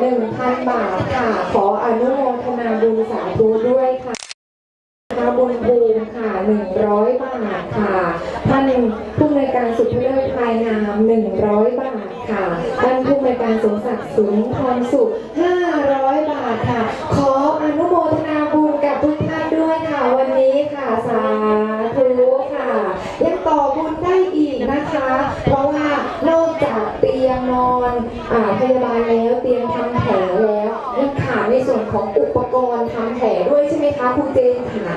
หนึ่งพันบาทค่ะ ขออนุโมทนาบุญสาธุด้วยค่ะนะบุญภูมิค่ะหนึ่งร้อยบาทค่ะท่านผู้ในการสุดเลิศภายนามหนึ่งร้อยบาทค่ะท่านผู้ในการสมศักดิ์สูงพรสุขห้าร้อยบาทค่ะ ขออนุโมทนาบุญกับทุกท่านด้วยค่ะ วันนี้ค่ะสาธุค่ะ ยังต่อบุญได้อีกนะคะเพราะ พยาบาลแล้วเตียงทำแผลแล้วยังขาดในส่วนของอุปกรณ์ทำแผลด้วยใช่ไหมคะครูเจนขา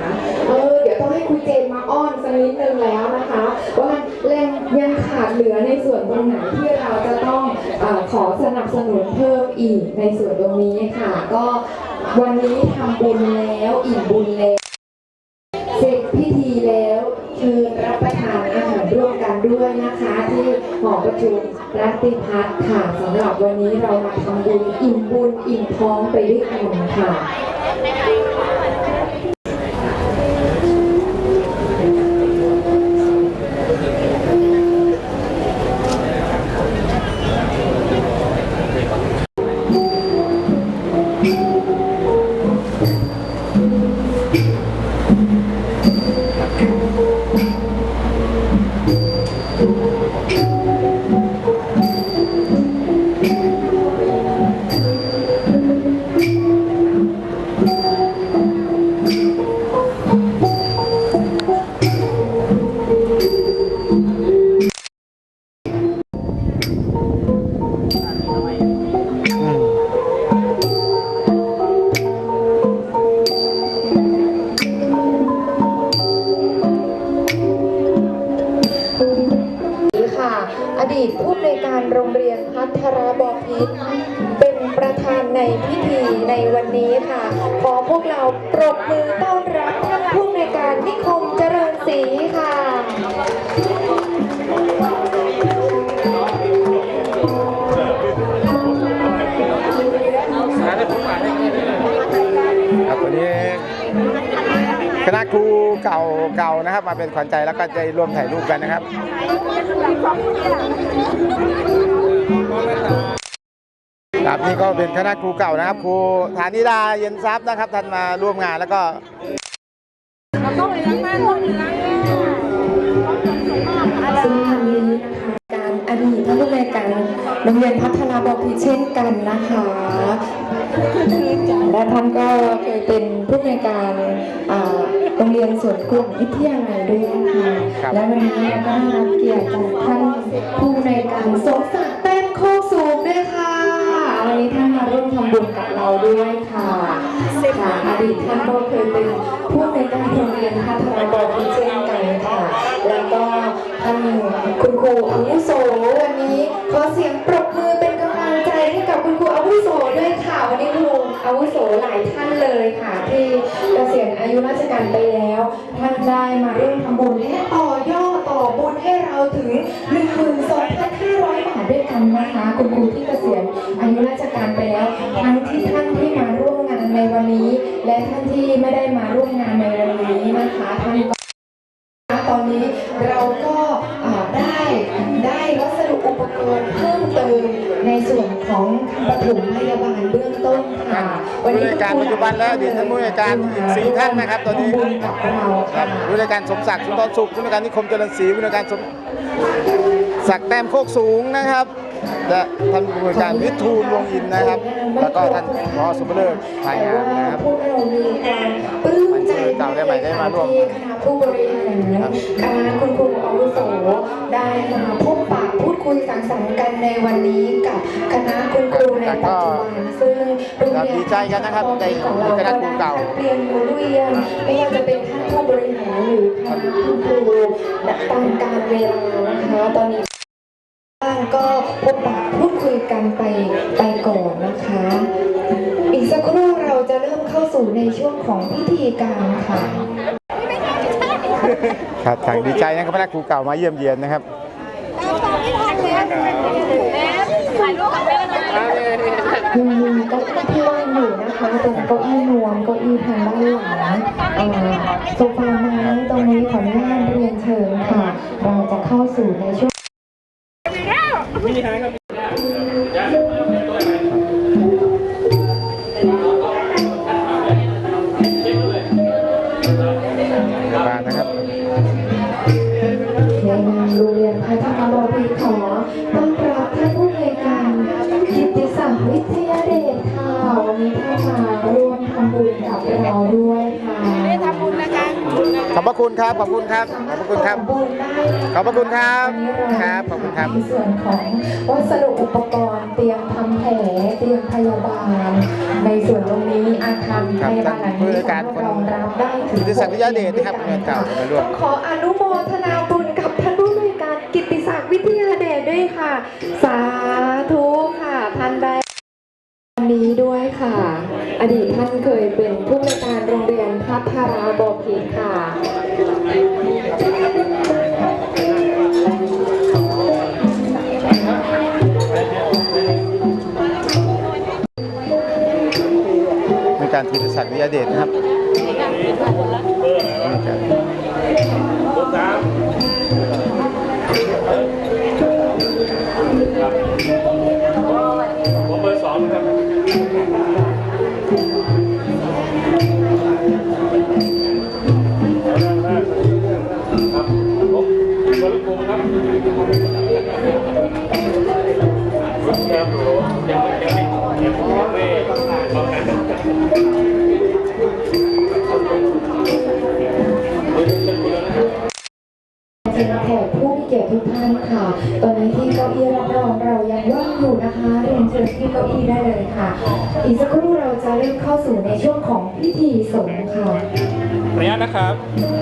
เออเดี๋ยวต้องให้ครูเจนมาอ้อนสักนิดนึงแล้วนะคะว่ามันยังยังขาดเหลือในส่วนตรงไหนที่เราจะต้องอขอสนับสนุนเพิ่มอีกในส่วนตรงนี้ค่ะ ก็วันนี้ทำบุญแล้วอิ่มบุญแล้ว รัตติพัฒน์ค่ะสำหรับวันนี้เรามาทำบุญอิ่มบุญอิ่มท้องไปด้วยกันค่ะ เก่าเก่านะครับ มาเป็นขวัญใจแล้วก็จะร่วมถ่ายรูปกันนะครับครับนี่ก็เป็นคณะครูเก่านะครับ ครูฐานิดาเย็นทรัพย์นะครับท่านมาร่วมงานแล้วก็ซึ่งทางนี้นะคะการอดีตท่านผู้อำนการโรงเรียนพัฒนาบพิเช่นกันนะคะ และท่านก็เคยเป็นผู้อำนวยการอ่าโรงเรียนสวนกลุ่มวิทยาลัยด้วยนะคะครับและวันนี้ก็ได้รับเกียรติจากท่านผู้อำนวยการสมศักดิ์เต้นโคกสูงด้วยค่ะวันนี้ท่านมาร่วมทำบุญกับเราด้วยค่ะค่ะอดีตท่านก็เคยเป็นผู้อำนวยการโรงเรียนพัฒนาบพิตรเช่นกันค่ะ แล้วก็ท่านคุณครูอาวุโสวันนี้ขอเสียงปรบมือเป็นกำลังใจให้กับคุณครูอาวุโสด้วยค่ะ วันนี้ครูอาวุโสหลายท่านเลยค่ะ ที่เกษียณอายุราชการไปแล้ว ท่านได้มาร่วมทำบุญและต่อยอดต่อบุญให้เราถึง12,500บาทด้วยกันนะคะคุณครูที่เกษียณอายุราชการไปแล้ว ทั้งที่ท่านที่มาร่วมงานในวันนี้ และท่านที่ไม่ได้มาร่วมงานใน ปฐมพยาบาลเบื้องต้นค่ะผู้อำนวยการปัจจุบันและอดีตท่านผู้อำนวยการอีกสี่ท่านนะครับ ตอนนี้ทำบุญกับเราครัค่ะบผู้ในวยการสมศักดิ์สุนทรสุขผู้ในวยการนิคมเจริญศรีผู้ในวยการสมศักดิ์แต้มโคกสูงนะครับและท่านผู้ในวยการวิทูลวงศ์อินนะครับ แล้วก็ท่านพอสุภเลิศภายงามนะครับพวกเรามีความปลื้มใจเก่าได้ใหม่ได้มาร่วมที่คณะผู้บริหารคณะคุณครูอาวุโสได้มาพบปะพูด คุยสังสรรค์กันในวันนี้กับคณะคุณครูในปัจจุบันซึ่งโรงเรียนดีใจกันนะครับในของเราคณะครูเก่าเรียนหมุนเวียนไม่ว่าจะเป็นท่านผู้บริหารหรือคณะคุณครูตามการเวลานะคะตอนนี้บ้างก็พบปะพูดคุยกันไปไปก่อนนะคะ อีกสักครู่เราจะเริ่มเข้าสู่ในช่วงของพิธีการค่ะครับทางดีใจนะครับคณะครูเก่ามาเยี่ยมเยียนนะครับ ยังมีเก้าอี้ที่ว่างอยู่นะคะเป็นเก้าอี้นวมเก้าอี้ทางด้านหลังเอ่อโซฟาไม้ตรงนี้ขออนุญาตเรียนเชิญค่ะ เราจะเข้าสู่ในช่วง คุณครับ ขอบคุณครับ ขอบพระคุณครับทำบุญได้นขอบพระคุณครับ ครับ ขอบคุณครับ ในส่วนของวัสดุอุปกรณ์เตรียมทำแผลเตรียมพยาบาล ในส่วนตรงนี้อาคารพยาบาลหลังนี้สามารถรองรับได้ถึงกิตติศักดิ์วิทยาเดชนะครับโรงเรียนเก่ามาร่วมขออนุโมทนาบุญกับท่านผู้ในวยการกิตติศักดิ์วิทยาเดชด้วยค่ะ สาธุค่ะท่านได้วันนี้ด้วยค่ะ อดีตท่านเคยเป็นผู้ในวยการโรงเรียนพัทราบพิตรค่ะ ในการกิตติศักดิ์วิยาเดชนะครับในการผมเบอร์สองครับครับผมบริกุมครับครับ แขกผู้มีเกียรติทุกท่านค่ะ ตอนนี้ที่เก้าอี้รับรองเรายังว่างอยู่นะคะ เรียนเชิญที่เก้าอี้ได้เลยค่ะ อีกสักครู่เราจะเริ่มเข้าสู่ในช่วงของพิธีสงฆ์ค่ะ ขออนุญาตนะครับครับ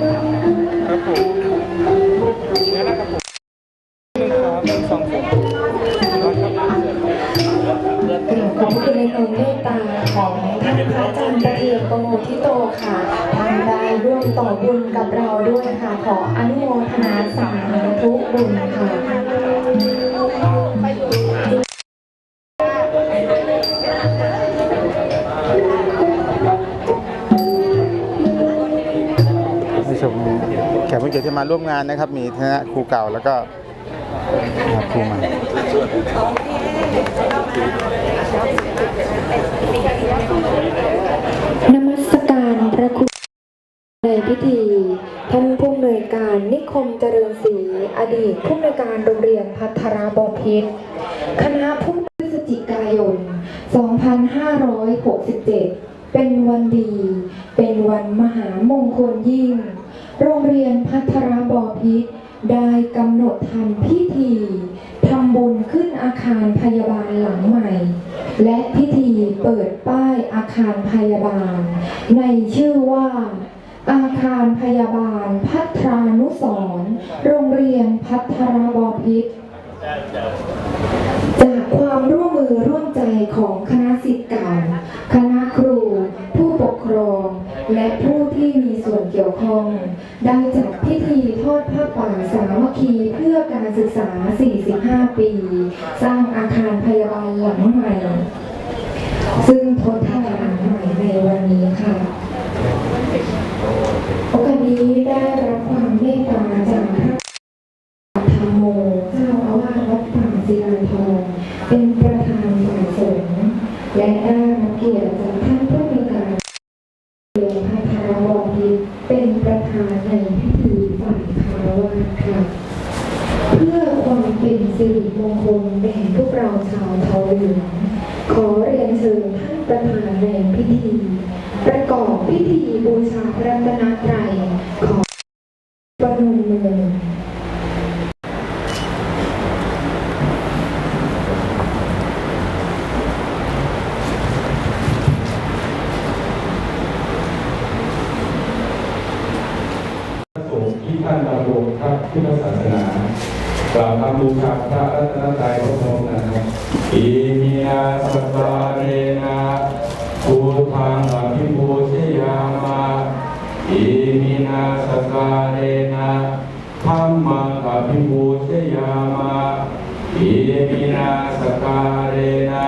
ในชมแขกผู้เกียรติที่มาร่วมงานนะครับ มีคณะครูเก่าแล้วก็ครูใหม่ นมัสการพระคุณในพิธี ท่านผู้อำนวยการนิคมเจริญศรี อดีตผู้อำนวยการโรงเรียนพัทราบพิตรคณะผู้พฤศจิกายน 2567 เป็นวันดี เป็นวันมหามงคลยิ่ง โรงเรียนพัทราบพิตรได้กำหนดทำพิธีทำบุญขึ้นอาคารพยาบาลหลังใหม่ และพิธีเปิดป้ายอาคารพยาบาล ในชื่อว่า อาคารพยาบาล พัทรานุสรโรงเรียนพัทรบพิตรจากความร่วมมือร่วมใจของคณะสิทธิ์เก่าคณะครู ผู้ปกครอง และผู้ที่มีส่วนเกี่ยวข้อง ได้จัดพิธีทอดผ้าป่าสามัคคีเพื่อการศึกษา 45 ปี สร้างอาคารพยาบาลหลังใหม่ ซึ่งทดแทนหลังใหม่ในวันนี้ค่ะ โอกาสนี้ได้รับความเมตตาจากพระธรรมโมเจ้าอาวาสวัดป่าศิลาทองเป็นประธานฝ่ายสงฆ์และได้รับเกียรติจากท่านผู้มีการเรียนพระธารวพิตรเป็นประธานในพิธีฝ่ายคารวะค่ะ เพื่อความเป็นสิริมงคลแด่พวกเราชาวเทาเหลืองขอเรียนเชิญท่านประธานในพิธี ประกอบพิธีบูชาพระรัตนตรัยขอประนมมือ พระ สงฆ์ที่ท่านดำรงพระพุทธศาสนากล่าวคำบูชาพระรัตนตรัยพร้อมๆนะครับอิมินาสตาเรนะภูทังอภิปูชยามาอิมินาสตาเรนะธรรมังอภิปูชยามาอิมินาสตาเรนะ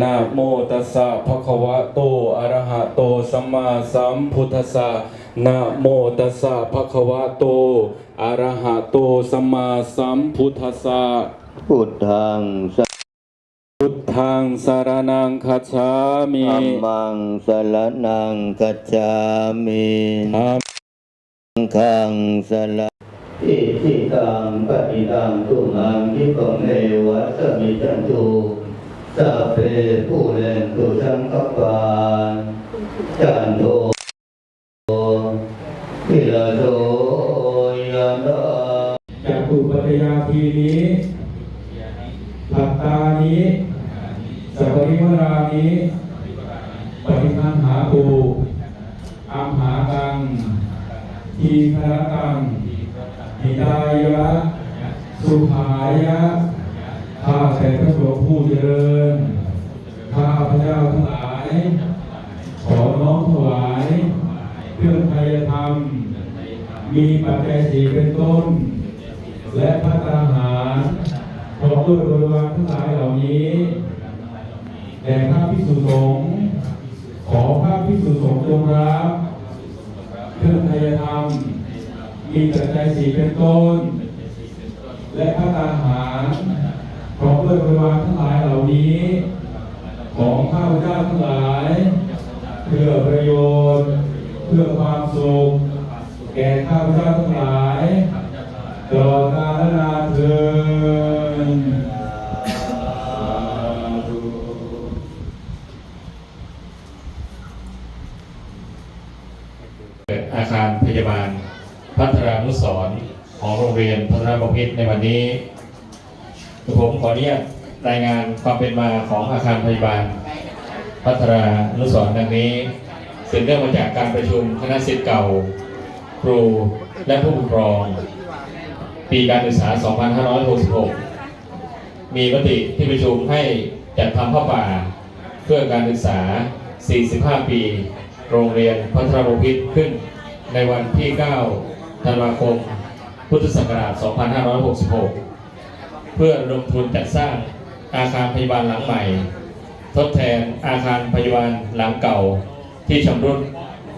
นะโมตัสสะภะคะวะโตอะระหะโตสัมมาสัมพุทธัสสะนะโมตัสสะภะคะวะโตอะระหะโตสัมมาสัมพุทธัสสะพุทธังสพุทธังสารนังคัจฉามิธัมมังสรนังกัจฉามิธัมขังสรอิทิตังปฏิตังตุมังคิปะเมวะสมิจันตุ สัพเพผู้เล่นตุสังกปานจันโทพิลาโสยานาจากตุปัจยาทีนี้ผัตตานี้สัพพิวรานี้ปฏิคันหาตูอัมหากัง ทีคารกังหิตายะ สุขายะ ข้าแต่พระสงฆ์ผู้เจริญ ข้าพระเจ้าทั้งหลาย ขอน้อมถวาย เครื่องไทยธรรม มีปัจจัยสี่เป็นต้น และพระตาหารพร้อมด้วยบริวารทั้งหลายเหล่านี้แด่พระพิสุสงฆ์ขอพระพิสุสงฆ์จงรับเครื่องไทยธรรม มีปัจจัยสี่เป็นต้น และพระตาหาร พร้อมด้วยบริวารทั้งหลายเหล่านี้ ของข้าพเจ้าทั้งหลาย เพื่อประโยชน์ เพื่อความสุข แก่ข้าพเจ้าทั้งหลายตลอดกาลนานเทินเปิดอาคารพยาบาลพัฒนานุสรของโรงเรียนพัฒนาบพิตรในวันนี้ ผมขออนุญาตรายงานความเป็นมาของอาคารพยาบาล พัฒนานุสรณ์ดังนี้สืบเนื่องมาจากการประชุมคณะศิษย์เก่า ครูและผู้ปกครอง ปีการศึกษา 2566 มีมติที่ประชุมให้จัดทำผ้าป่า เพื่อการศึกษา 45 ปี โรงเรียนพัฒนาบพิตรขึ้น ในวันที่ 9 ธันวาคม พุทธศักราช 2566 เพื่อระดมทุนจัดสร้างอาคารพยาบาลหลังใหม่ ทดแทนอาคารพยาบาลหลังเก่าที่ชำรุด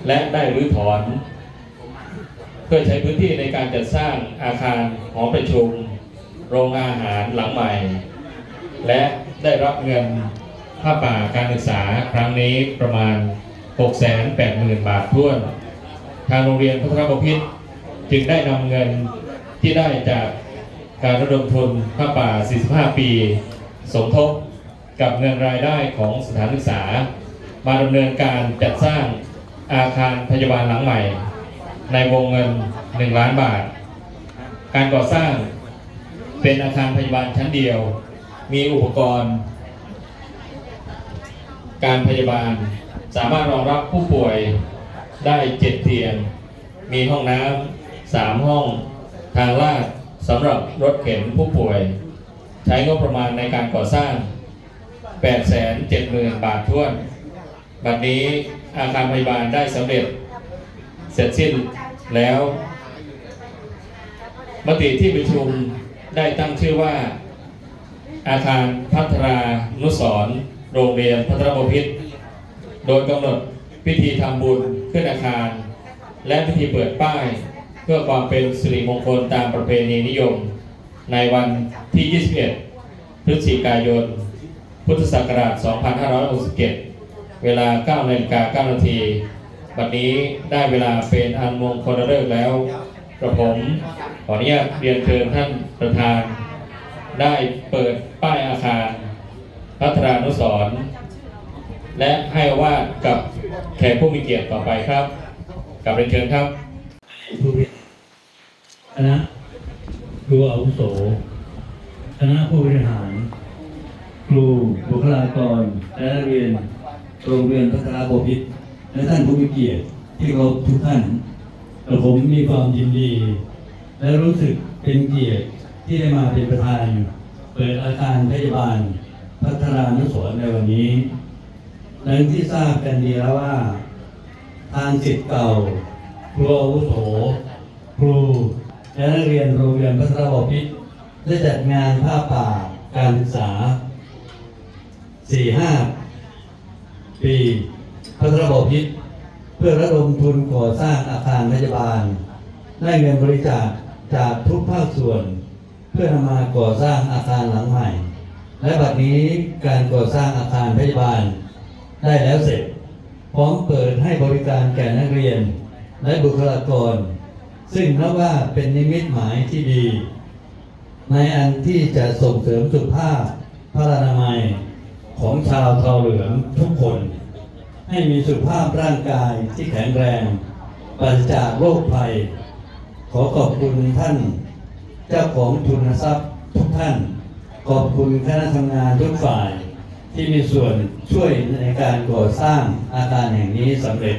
และได้รื้อถอน เพื่อใช้พื้นที่ในการจัดสร้างอาคารหอประชุม โรงอาหารหลังใหม่ และได้รับเงินค่าป่าการศึกษาครั้งนี้ประมาณ 680,000 บาทท้วน ทางโรงเรียนพัฒนาบพิตรจึงได้นำเงินที่ได้จาก การระดมทุนค่าป่า 45 ปี สมทบกับเงินรายได้ของสถานศึกษา มาดำเนินการจัดสร้างอาคารพยาบาลหลังใหม่ ในวงเงิน 1 ล้านบาท การก่อสร้างเป็นอาคารพยาบาลชั้นเดียว มีอุปกรณ์ การพยาบาลสามารถรองรับผู้ป่วยได้ 7 เตียง มีห้องน้ำ 3 ห้อง ทางลาด สำหรับรถเข็นผู้ป่วย ใช้งบประมาณในการก่อสร้าง 870,000 บาทท้วน บัดนี้อาคารพยาบาลได้สำเร็จ เสร็จสิ้นแล้ว มติที่ประชุมได้ตั้งชื่อว่า อาคารพัฒนานุสรณ์โรงเรียนพัฒนาบพิตรโดยกำหนดพิธีทำบุญขึ้นอาคาร และพิธีเปิดป้าย พื่อความเป็นสิริมงคลตามประเพณีนิยม ในวันที่ 21 พฤศจิกายน พุทธศักราช 2567 เวลา9นาฬิกา9นาทีบัดนี้ได้เวลาเป็นอันมงคลฤกษ์แล้วกระผมขออนุญาตเรียนเชิญท่านประธาน ได้เปิดป้ายอาคาร พัฒนานุสรและให้วาดกับแขกผู้มีเกียรติต่อไปครับกับเรียนเชิญครับผู้บริ คณะครูอาวุโส คณะผู้บริหาร ครูบุคลากร และนักเรียนโรงเรียนพัฒนาบพิตรและท่านผู้มีเกียรติที่เคาทุกท่านแต่ผมมีความยินดี และรู้สึกเป็นเกียรติที่ได้มาเป็นประธาน เปิดอาคารพยาบาล พัฒนานุสรณ์ในวันนี้ดังที่ทราบกันดีแล้วว่า ทางจิตเก่าครูอาวุโส ครู และนักเรียนโรงเรียนพัฒนาบพิตรได้จัดงานผ้าป่าการศึกษา 4-5 ปีพัฒนาบพิตรเพื่อระดมทุนก่อสร้างอาคารพยาบาล ได้เงินบริจาคจากทุกภาคส่วน เพื่อนำมาก่อสร้างอาคารหลังใหม่ และบัดนี้การก่อสร้างอาคารพยาบาล ได้แล้วเสร็จ พร้อมเปิดให้บริการแก่นักเรียน และบุคลากร ซึ่งนับว่าเป็นนิมิตหมายที่ดี ในอันที่จะส่งเสริมสุขภาพพระนามัยของชาวเทาเหลืองทุกคน ให้มีสุขภาพร่างกายที่แข็งแรงปราศจากโรคภัย ขอขอบคุณท่าน เจ้าของทุนทรัพย์ทุกท่าน ขอบคุณคณะทำงานทุกฝ่าย ที่มีส่วนช่วยในการก่อสร้างอาคารแห่งนี้สำเร็จ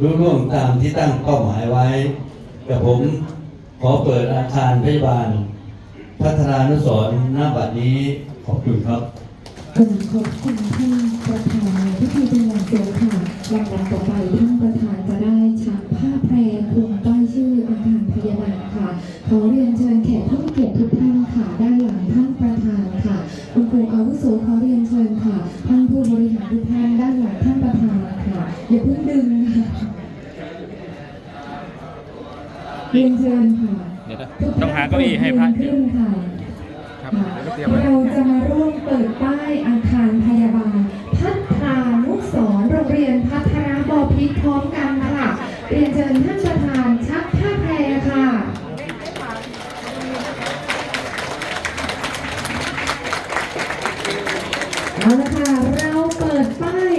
รุ่ร่วงตามที่ตั้งเป้าหมายไว้ กับผมขอเปิดอาคารพยาบาล พัฒนานุสรณ์ณบัดนี้ขอบคุณครับกราบขอบคุณท่านประธานในพิธีเป็นอย่างสูงค่ะลำดับต่อไปท่านประธานจะได้ชักผ้าแพรคลุมป้ายชื่ออาคารพยาบาลค่ะขอเรียน เก้าอี้ให้พระขึ้นค่ะเราจะมาร่วมเปิดป้ายอาคารพยาบาล พัฒนานุสรณ์โรงเรียนพัฒนาบอพิษพร้อมกันนะคะเรียนเชิญท่านประธานชักผ้าแพรค่ะเอาละค่ะเราเปิดป้าย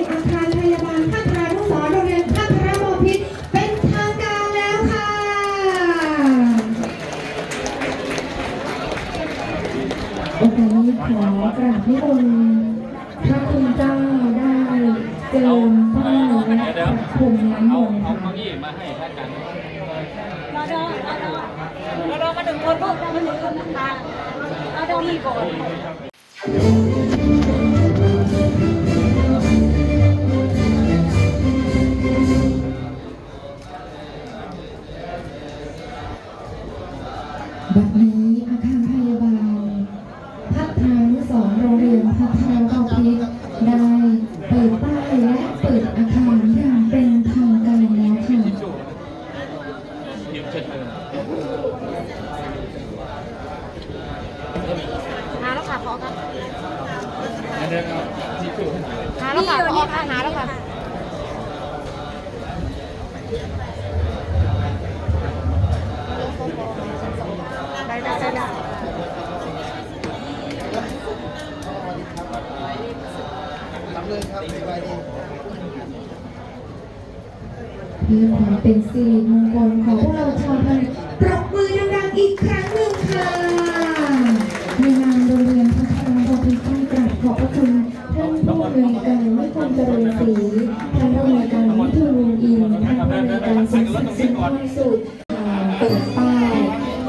และพระพรหมน้ำมนต์ค่ะเราเดินเราเดินเราเดินมาถึงคนลูกมาหนึ่งคนนะคะรอดอมีก่อน ค่ะในนามโรงเรียนพัฒนาบพิตรต้องกราบขอบพระคุณท่านผู้อำนวยการวิทยาเจริญศรีท่านผู้อำนวยการวิทูลอินท่านผู้อำนวยการสุขสันต์สินทรสุดเปิดป้าย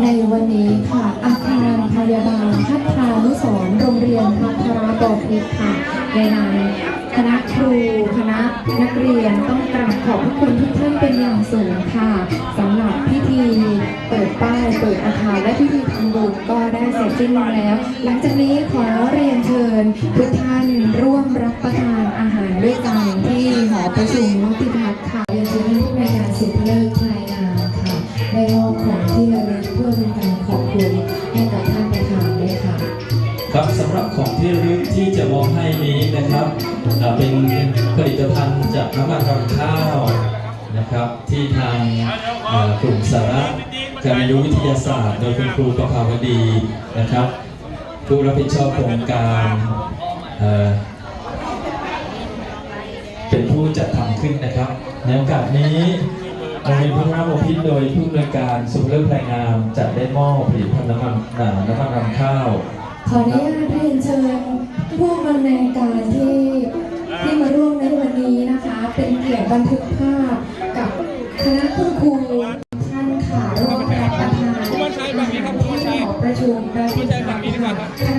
ในวันนี้ค่ะ อาคารพยาบาลพัฒนานุสรโรงเรียนพัฒนาบพิตรค่ะในนาม คณะครูคณะนักเรียนต้องกราบขอบพระคุณทุกท่านเป็นอย่างสูงค่ะสำหรับพิธีเปิดป้ายเปิดอาคารและพิธีทำบุญก็ได้เสร็จสิ้นลงแล้ว หลังจากนี้ขอเรียนเชิญทุกท่านร่วมรับประทานอาหารด้วยกันที่หอประชุมมุติพัฒน์ค่ะเรียนเชิญท่านผู้ในวยการสิทธิเลิกภายงานค่ะได้มอบของที่ระลึกเพื่อเป็นการขอบคุณให้กับท่านประธานด้วยค่ะ ครับสำหรับของที่ระลึกที่จะมอบให้นี้นะครับอ่า เป็นผลิตภัณฑ์จากน้ำมันรำข้าวนะครับที่ทางกลุ่มสาระการอายุวิทยาศาสตร์ โดยคุณครูประภาวดีนะครับ ผู้รับผิดชอบโครงการเป็นผู้จัดทำขึ้นนะครับ ในโอกาสนี้โรงเรียนพัฒนาบพิตรโดยผู้อำนวยการสุขเลิศแรงงามจะได้มอบผลิตภัณฑ์น้ำมันน้ำมันรำข้าว ขออนุญาตเรียนเชิญผู้บรรณาการที่ที่มาร่วมในวันนี้นะคะ เป็นเกียรติบันทึกภาพกับคณะคุณครูท่านขาะร่วมรับประทานอาหารที่หอประชุมได้ที่ค่ะ